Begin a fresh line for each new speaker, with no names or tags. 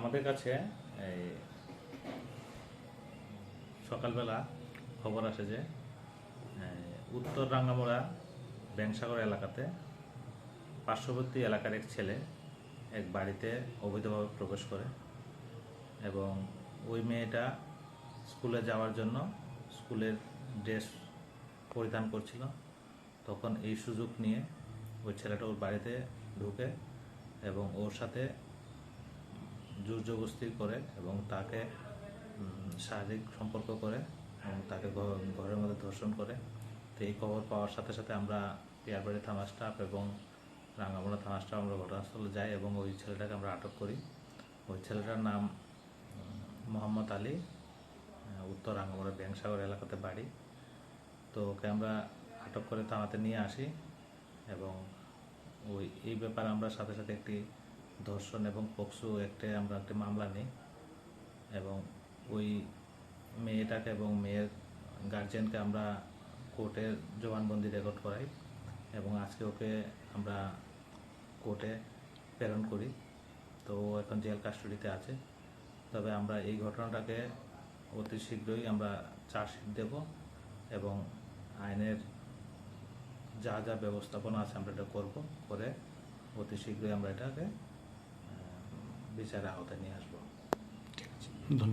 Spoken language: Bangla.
আমাদের কাছে এই সকালবেলা খবর আসে যে উত্তর রাঙ্গামোড়া ব্যাংসাগর এলাকাতে পার্শ্ববর্তী এলাকার এক ছেলে এক বাড়িতে অবৈধভাবে প্রবেশ করে এবং ওই মেয়েটা স্কুলে যাওয়ার জন্য স্কুলের ড্রেস পরিধান করছিল। তখন এই সুযোগ নিয়ে ওই ছেলেটা ওর বাড়িতে ঢুকে এবং ওর সাথে জোর জবস্তি করে এবং তাকে শারীরিক সম্পর্ক করে এবং তাকে ঘরের মধ্যে ধর্ষণ করে। তো এই খবর পাওয়ার সাথে সাথে আমরা পিয়ারবাড়ি থানা স্টাফ এবং রাঙ্গামোড়া থানা স্টাফ আমরা ঘটনাস্থলে যাই এবং ওই ছেলেটাকে আমরা আটক করি। ওই ছেলেটার নাম মোহাম্মদ আলী উত্তর রাঙ্গামোড়া ব্যাংসাগর এলাকাতে বাড়ি। তো ওকে আমরা আটক করে থানাতে নিয়ে আসি এবং ওই, এই ব্যাপারে আমরা সাথে সাথে একটি ধর্ষণ এবং পক্সো একটা আমরা একটি মামলা নিই। এবং ওই মেয়েটাকে এবং মেয়ের গার্জিয়ানকে আমরা কোর্টের জবানবন্দি রেকর্ড করাই এবং আজকে ওকে আমরা কোর্টে প্রেরণ করি। তো ও এখন জেল কাস্টডিতে আছে। তবে আমরা এই ঘটনাটাকে অতি শীঘ্রই আমরা চার্জশিট দেব এবং আইনের যা যা ব্যবস্থাপনা আছে আমরা এটা করব। করে অতি শীঘ্রই আমরা এটাকে আহ, বিচারের আওতায় নিয়ে আসব
ধন্যবাদ